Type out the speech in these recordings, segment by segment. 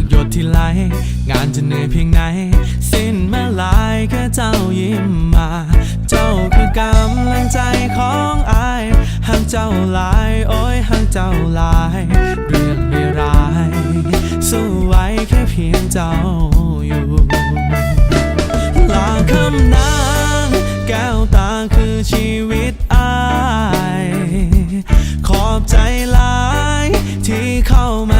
ทุกหยดที่ไหล งานจะเหนื่อยเพียงไหน สิ้นเมื่อไหลายแค่เจ้ายิ้มมา เจ้าคือกำลังใจของอายหากเจ้าหลายโอ้ยหากเจ้าหลาย เรื่องไม่ร้าย สู้ไว้แค่เพียงเจ้าอยู่ลาคำนางแก้วตาคือชีวิตอาย ขอบใจหลายที่เข้ามา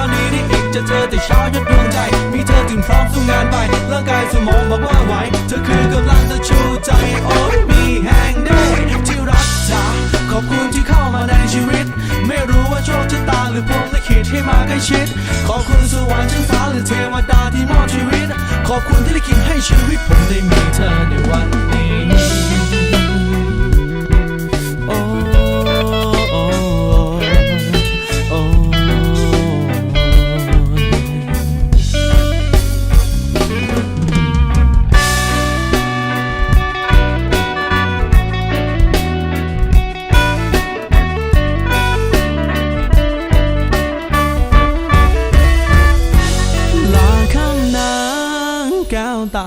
ช้านี้ได้อีกจะเจอแต่เช้ายอดดวงใจ มีเธอถึงพร้อมสู้งานไปร่างกายสมองบอกว่าไหวเธอคือกำลังจะชูใจโอ้ยมีแห่งได้ที่รักจ๋าขอบคุณที่เข้ามาในชีวิต ไม่รู้ว่าโชคชะตาหรือพรมลิขิตให้มาใกล้ชิด ขอบคุณสวรรค์ชั้นฟ้าหรือเทวดาที่มอบชีวิต ขอบคุณที่ลิขิตให้ชีวิตผมได้มีเธอในวันนี้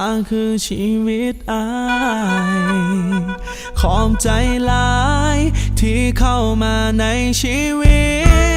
าคือชีวิตอายขอบใจหลายที่เข้ามาในชีวิต